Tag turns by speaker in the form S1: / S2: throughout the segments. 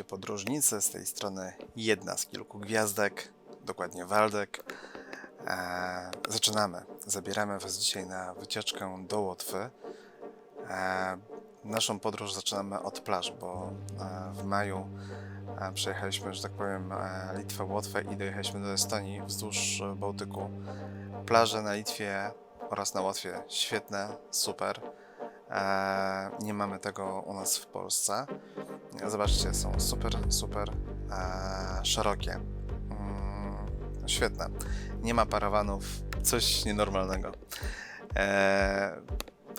S1: Witajcie podróżnicy, z tej strony jedna z kilku gwiazdek, dokładnie Waldek. E, zaczynamy. Zabieramy Was dzisiaj na wycieczkę do Łotwy. E, naszą podróż zaczynamy od plaż, bo e, w maju e, przejechaliśmy, że tak powiem, e, Litwę, Łotwę i dojechaliśmy do Estonii wzdłuż Bałtyku. Plaże na Litwie oraz na Łotwie świetne, super. Nie mamy tego u nas w Polsce. Zobaczcie, są super, super e, szerokie. Mm, świetne. Nie ma parawanów, coś nienormalnego. E,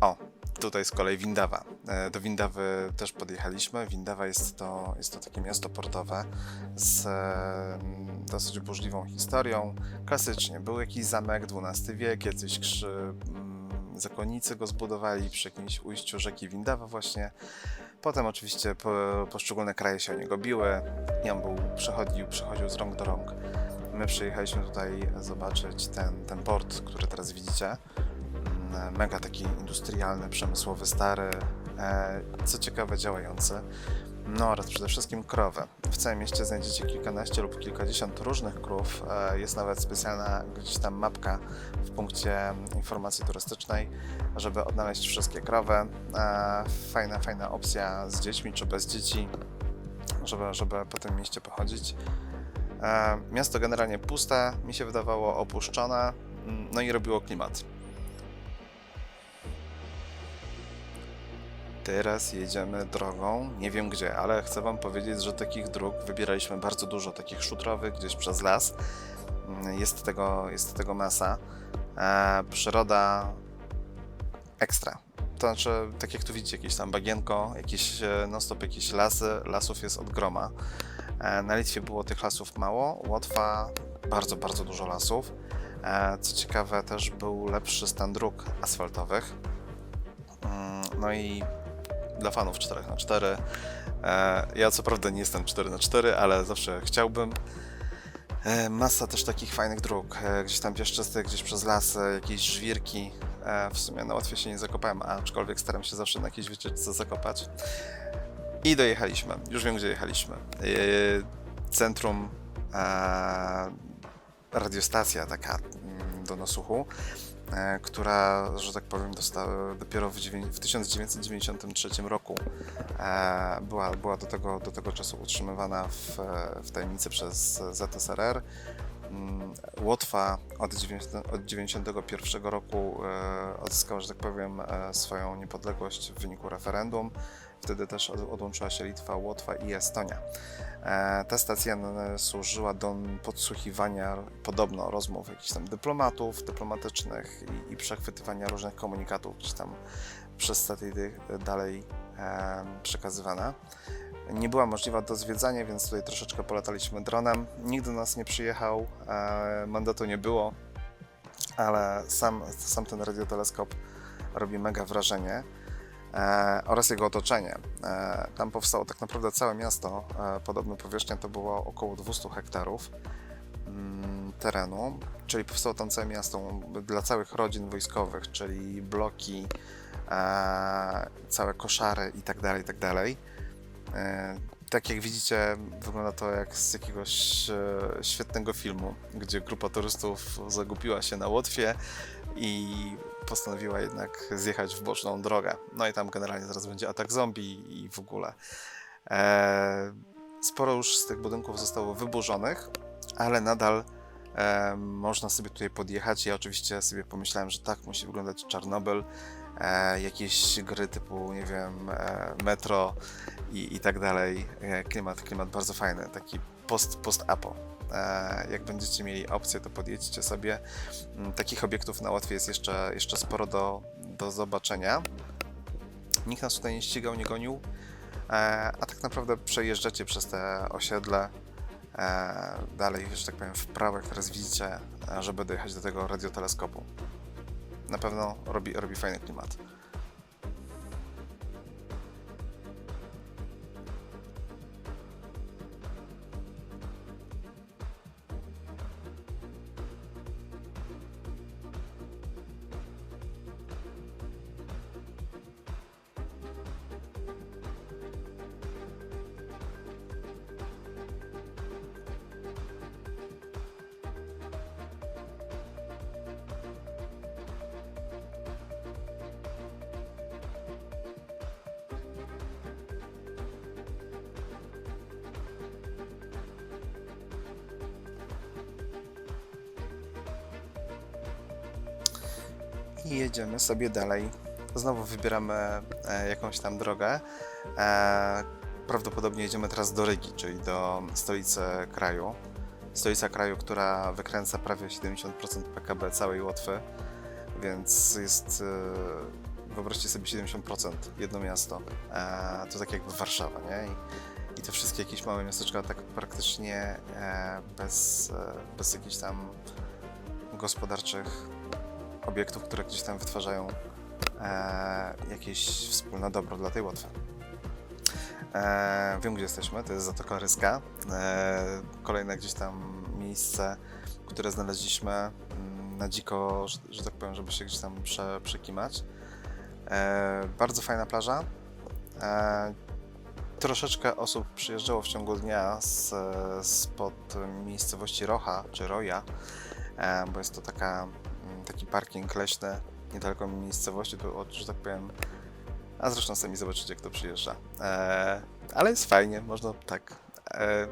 S1: o, tutaj z kolei Windawa. E, do Windawy też podjechaliśmy. Windawa jest to, jest to takie miasto portowe z e, dosyć burzliwą historią. Klasycznie, był jakiś zamek, XII wiek, jacyś krzy, mm, zakonnicy go zbudowali przy jakimś ujściu rzeki Windawa właśnie. Potem oczywiście po, poszczególne kraje się o niego biły on był, przechodził, przechodził z rąk do rąk. My przyjechaliśmy tutaj zobaczyć ten, ten port, który teraz widzicie. Mega taki industrialny, przemysłowy, stary, e, co ciekawe działający. No oraz przede wszystkim krowy. W całym mieście znajdziecie kilkanaście lub kilkadziesiąt różnych krów. E, Jest nawet specjalna gdzieś tam mapka w punkcie informacji turystycznej, żeby odnaleźć wszystkie krowy. E, Fajna, fajna opcja z dziećmi czy bez dzieci, żeby, żeby po tym mieście pochodzić. E, Miasto generalnie puste, mi się wydawało opuszczone, mm, no i robiło klimat. Teraz jedziemy drogą, nie wiem gdzie, ale chcę Wam powiedzieć, że takich dróg wybieraliśmy bardzo dużo, takich szutrowych, gdzieś przez las. Mm, Jest tego, jest tego masa. E, przyroda ekstra. To znaczy, tak jak tu widzicie, jakieś tam bagienko, jakieś e, non-stop jakieś lasy, lasów jest od groma. E, Na Litwie było tych lasów mało, Łotwa bardzo, bardzo dużo lasów. E, Co ciekawe, też był lepszy stan dróg asfaltowych. Mm, No i dla fanów 4x4. E, Ja co prawda nie jestem 4x4, ale zawsze chciałbym. E, Masa też takich fajnych dróg, e, gdzieś tam pieszczystych, gdzieś przez lasy, jakieś żwirki. W sumie na łatwiej się nie zakopałem, aczkolwiek staram się zawsze na jakiejś wycieczce zakopać. I dojechaliśmy. Już wiem, gdzie jechaliśmy. Centrum, radiostacja taka mm, do Nosłuchu, e, która, że tak powiem, dostała dopiero w, w 1993 roku e, była, była do, tego, do tego czasu utrzymywana w, w tajemnicy przez ZSRR. Mm, Łotwa od 90 od 91 roku e, odzyskała, że tak powiem, e, swoją niepodległość w wyniku referendum. Wtedy też od, odłączyła się Litwa, Łotwa i Estonia. E, ta stacja n- służyła do podsłuchiwania podobno rozmów jakichś tam dyplomatów, dyplomatycznych i, i przechwytywania różnych komunikatów gdzieś tam przez satelity dalej e, przekazywane. Nie była możliwa do zwiedzania, więc tutaj troszeczkę polataliśmy dronem. Nikt do nas nie przyjechał, e, mandatu nie było, ale sam, sam ten radioteleskop robi mega wrażenie. E, oraz jego otoczenie. E, tam powstało tak naprawdę całe miasto. E, podobno powierzchnia to było około 200 hektarów mm, terenu, czyli powstało tam całe miasto dla całych rodzin wojskowych, czyli bloki, całe koszary i tak dalej, i tak Tak jak widzicie, wygląda to jak z jakiegoś świetnego filmu, gdzie grupa turystów zagubiła się na Łotwie i postanowiła jednak zjechać w boczną drogę. No i tam generalnie zaraz będzie atak zombie i w ogóle. E, sporo już z tych budynków zostało wyburzonych, ale nadal e, można sobie tutaj podjechać. Ja oczywiście sobie pomyślałem, że tak musi wyglądać Czarnobyl. E, jakieś gry typu, nie wiem, e, Metro i, i tak dalej. E, klimat, klimat bardzo fajny, taki post, post-apo. E, jak będziecie mieli opcję, to podjedźcie sobie. Mm, Takich obiektów na Łotwie jest jeszcze, jeszcze sporo do, do zobaczenia. Nikt nas tutaj nie ścigał, nie gonił, e, a tak naprawdę przejeżdżacie przez te osiedle e, dalej, że tak powiem, w prawo, jak teraz widzicie, e, żeby dojechać do tego radioteleskopu. Na pewno robi, robi fajny klimat. I jedziemy sobie dalej. Znowu wybieramy e, jakąś tam drogę. E, prawdopodobnie jedziemy teraz do Rygi, czyli do stolicy kraju. Stolica kraju, która wykręca prawie 70% PKB całej Łotwy, więc jest, e, wyobraźcie sobie 70%, jedno miasto. E, to tak jakby Warszawa, nie? I, i te wszystkie jakieś małe miasteczka tak praktycznie e, bez, e, bez jakichś tam gospodarczych obiektów, które gdzieś tam wytwarzają e, jakieś wspólne dobro dla tej Łotwy. E, wiem, gdzie jesteśmy, to jest Zatoka Ryska. E, kolejne gdzieś tam miejsce, które znaleźliśmy mm, na dziko, że, że tak powiem, żeby się gdzieś tam prze, przekimać. E, bardzo fajna plaża. E, troszeczkę osób przyjeżdżało w ciągu dnia z, spod miejscowości Rocha, czy Roja, e, bo jest to taka, taki parking leśny niedaleko miejscowości, to, że tak powiem, a zresztą sami zobaczycie, kto przyjeżdża. E, ale jest fajnie, można tak. E,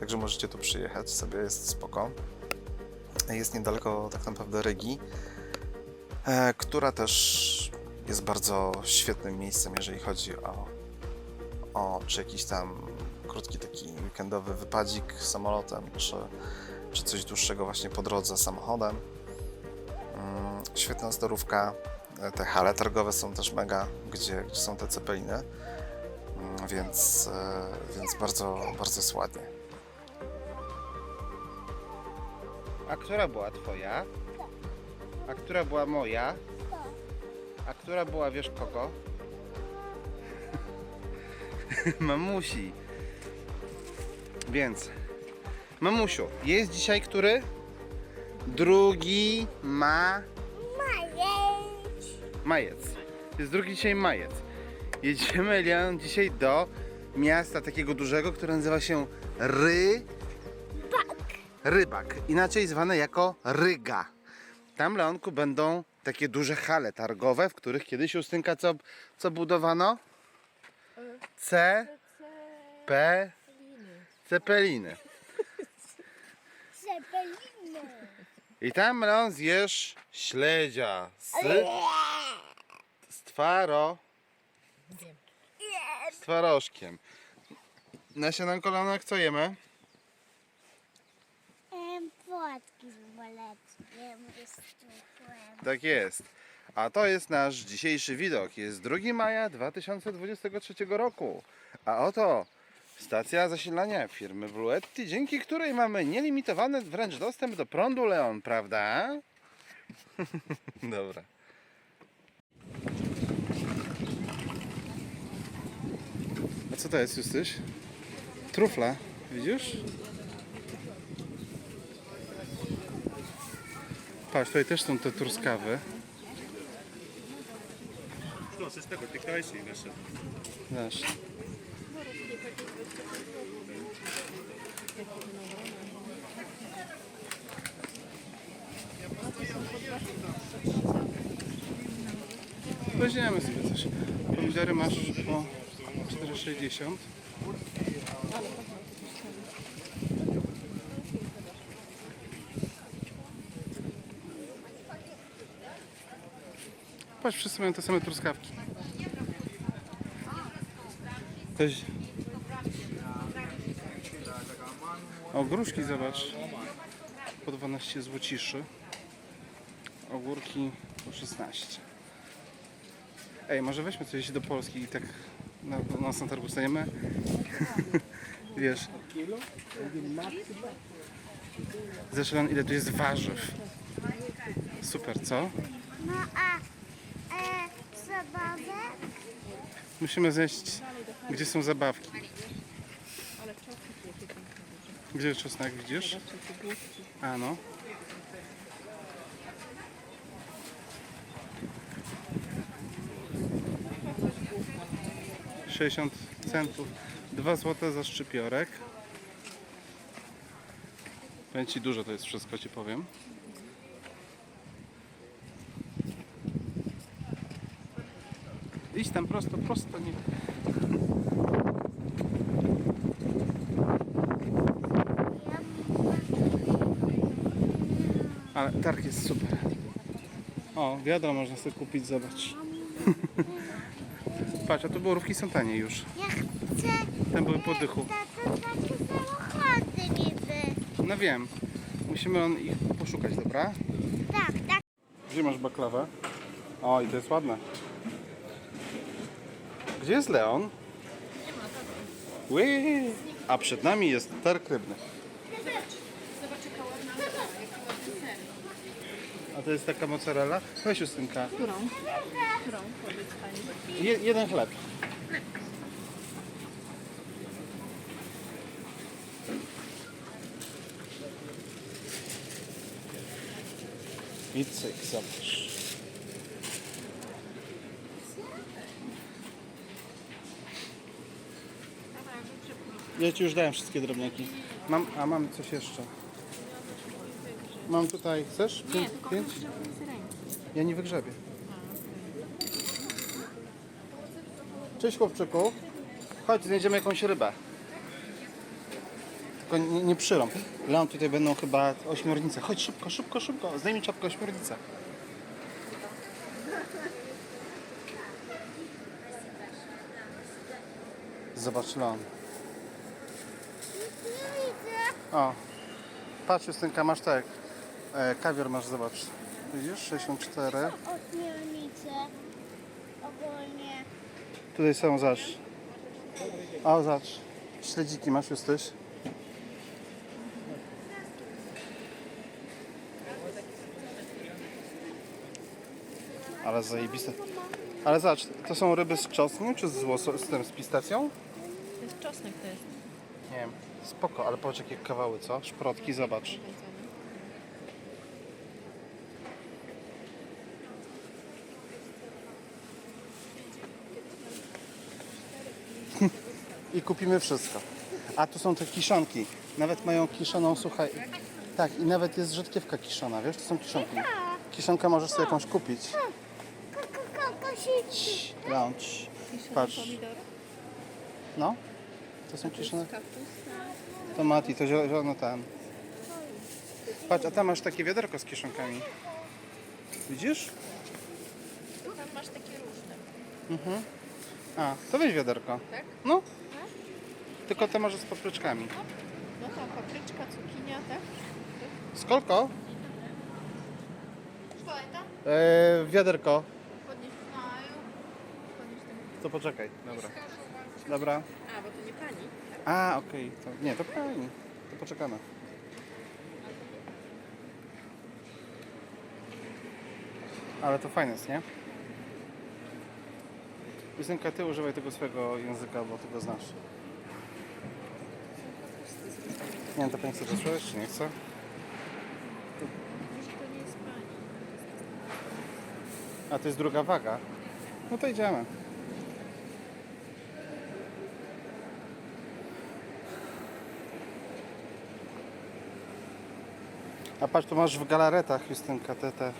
S1: także możecie tu przyjechać, sobie jest spoko. Jest niedaleko tak naprawdę Rygi, e, która też jest bardzo świetnym miejscem, jeżeli chodzi o, o czy jakiś tam krótki taki weekendowy wypadzik samolotem, czy, czy coś dłuższego właśnie po drodze samochodem. Mm, Świetna storówka. E, Te hale targowe są też mega, gdzie, gdzie są te cepeliny, Mm, więc, e, więc bardzo, bardzo ładnie.
S2: A która była twoja? A która była moja? A która była wiesz kogo? Mamusi. Więc, mamusiu, jest dzisiaj który? Drugi ma... Majec. Jest drugi dzisiaj majec. Jedziemy, Leon, dzisiaj do miasta takiego dużego, które nazywa się Ry... Rybak, inaczej zwane jako Ryga. Tam, Leonku, będą takie duże hale targowe, w których kiedyś Justynka co, co budowano? C, P, Cepeliny.
S3: Cepeliny.
S2: I tam, Leon, zjesz śledzia z, z twaro, z twarożkiem. Na śniadanko, Leonek, co jemy?
S3: Em, Płatki z jest cukłem.
S2: Tak jest. A to jest nasz dzisiejszy widok. Jest 2 maja 2023 roku. A oto Stacja zasilania firmy Bluetti, dzięki której mamy nielimitowany wręcz dostęp do prądu Leon, prawda? Dobra. A co to jest, Justyś? Trufla, widzisz? Patrz, tutaj też są te truskawy.
S4: No, z tego, tych najsilniejszych.
S2: Nasz. Weźmiemy sobie coś. Pomidory masz po 4,60. Patrz, wszyscy mają te same truskawki. Też... O, gruszki zobacz. Po 12 złociszy. Ogórki po 16. Ej, może weźmy coś do Polski i tak na, na naszym targu stajemy. Wiesz. Zresztą ile tu jest warzyw. Super, co?
S3: No a e, zabawę?
S2: Musimy zejść, gdzie są zabawki. Gdzie czosnek widzisz? A no. Sześćdziesiąt centów. Dwa złote za szczypiorek. Powiem ci dużo to jest wszystko, ci powiem. Idź tam prosto, prosto, nie. Ale targ jest super. O, wiadro można sobie kupić, zobacz. Patrz, a tu borówki są tanie już.
S3: Ja chcę...
S2: Tam były po dychu.
S3: Tato, takie samochody niby.
S2: No wiem. Musimy on ich poszukać, dobra?
S3: Tak, tak.
S2: Gdzie masz baklawę? O, i to jest ładne. Gdzie jest Leon? Ły! A przed nami jest targ rybny. A to jest taka mozzarella? Weź Justynka.
S5: Którą? Którą? Powiedz pani.
S2: Je, jeden chleb. I cyk, zobacz. Ja ci już dałem wszystkie drobniaki. Mam, a mam coś jeszcze. Mam tutaj, chcesz?
S5: Nie,
S2: Pięć?
S5: tylko
S2: pięć?
S5: żeby z ręki.
S2: Ja nie wygrzebię. Cześć chłopczyku. Chodź, znajdziemy jakąś rybę. Tylko nie, nie przyrąb. Leon, tutaj będą chyba ośmiornice. Chodź szybko, szybko, szybko. Zdejmij czapkę ośmiornicę. Zobacz Leon.
S3: Nie widzę.
S2: O, patrz Justynka, masz tak. E, kawior masz, zobacz. Widzisz? 64.
S3: Ośmiornice. Ogólnie.
S2: Tutaj są, zobacz. O, zobacz. Śledziki masz, Justyś. Ale zajebiste. Ale zobacz, to są ryby z czosnkiem czy z, łoso- z tym, z pistacją?
S5: To jest czosnek to jest.
S2: Nie wiem. Spoko, ale patrz jakie kawały, co? Szprotki, zobacz. I kupimy wszystko. A tu są te kiszonki. Nawet mają kiszoną, słuchaj. Tak, i nawet jest rzodkiewka kiszona, wiesz? To są kiszonki. Kiszonkę możesz sobie jakąś kupić. Lunch. Patrz.
S5: Pomidor.
S2: No. To są kiszone. Tomati, to zielony ten. Patrz, a tam masz takie wiaderko z kieszonkami. Widzisz?
S5: Tam masz takie różne.
S2: A, to weź wiaderko.
S5: Tak?
S2: No. Tylko te może z papryczkami.
S5: No tam papryczka, cukinia, tak?
S2: Skolko?
S5: Что это?
S2: E, wiaderko.
S5: Podnieś znаю. Podnieś ten...
S2: To poczekaj. Dobra. Dobra.
S5: A, bo to nie pani.
S2: A, okej. To, nie, to fajnie. To poczekamy. Ale to fajne jest, nie? Piosenka, ty używaj tego swojego języka, bo ty go znasz. Nie wiem, to pani chce zasłyszeć, czy nie chce? A to jest druga waga. No to idziemy. A patrz, tu masz w galaretach Justynka te te.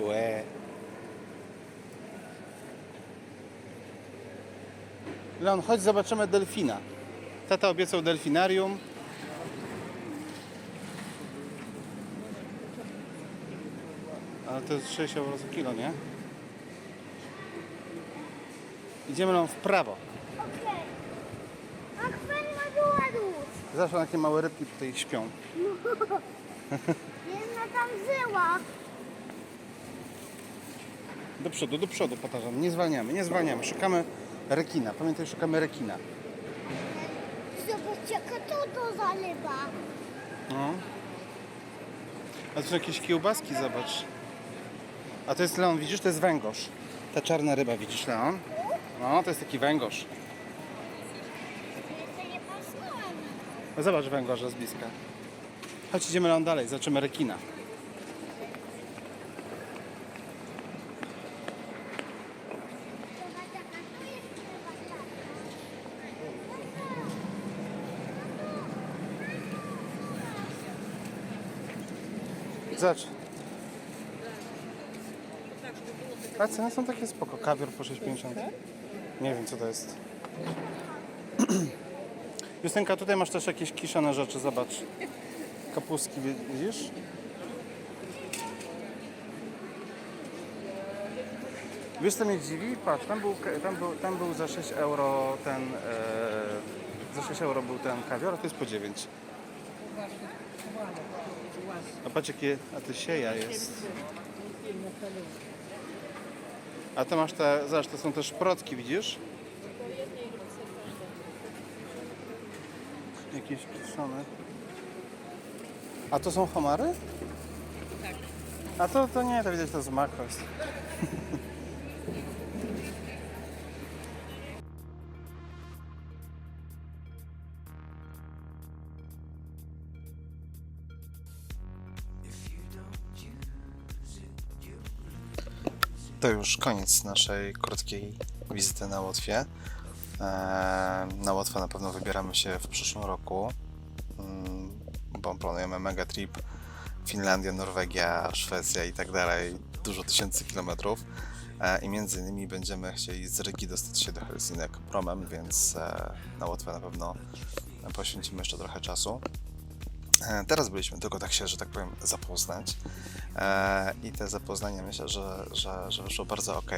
S2: Łe. Leon, chodź zobaczymy delfina. Tata obiecał delfinarium. Ale to jest 6 euro za kilo, nie? Idziemy nam w prawo.
S3: Okej. Akwarium
S2: Zawsze takie małe rybki tutaj śpią.
S3: Jedna tam żyła.
S2: Do przodu, do przodu powtarzam. Nie zwalniamy, nie zwalniamy. Szukamy rekina. Pamiętaj, szukamy rekina.
S3: Jaka to to za ryba.
S2: No. A tu są jakieś kiełbaski, zobacz. A to jest Leon, widzisz? To jest węgorz. Ta czarna ryba, widzisz Leon? No, to jest taki węgorz.
S3: Jeszcze nie pasowała.
S2: No, zobacz węgorza z bliska. Chodź, idziemy Leon dalej, zobaczymy rekina. Zacz. A ceny są takie spoko. Kawior po 6,50. Nie wiem co to jest. Justynka, tutaj masz też jakieś kiszone rzeczy, zobacz. Kapustki, widzisz? Wiesz co mnie dziwi? Patrz, tam był, tam był, tam był za 6 euro ten... E, za 6 euro był ten kawior, a to jest po 9. A patrz jakie, a to sieja jest. A to masz te, zobacz, to są też protki, widzisz? Jakieś kiszone. A to są homary? Tak. A to, to nie, to widać, to z makros.
S1: To już koniec naszej krótkiej wizyty na Łotwie. Eee, Na Łotwę na pewno wybieramy się w przyszłym roku, mm, bo planujemy mega trip Finlandia, Norwegia, Szwecja i tak dalej, dużo tysięcy kilometrów. E, I między innymi będziemy chcieli z Rygi dostać się do Helsinek promem, więc e, na Łotwę na pewno poświęcimy jeszcze trochę czasu. Teraz byliśmy tylko tak się, że tak powiem, zapoznać. E, I te zapoznanie myślę, że, że, że wyszło bardzo ok.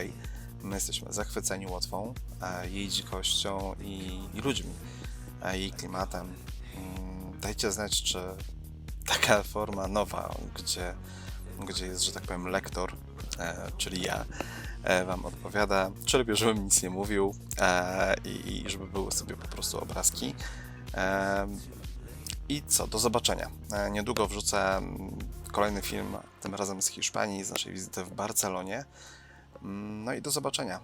S1: My jesteśmy zachwyceni Łotwą, e, jej dzikością i, i ludźmi, e, jej klimatem. Mm, Dajcie znać, czy taka forma nowa, gdzie, gdzie jest, że tak powiem, lektor, czyli ja, Wam odpowiada, czy lepiej, żebym nic nie mówił i, i żeby były sobie po prostu obrazki. I co, do zobaczenia. E, Niedługo wrzucę mm, kolejny film, tym razem z Hiszpanii, z naszej wizyty w Barcelonie. Mm, No i do zobaczenia.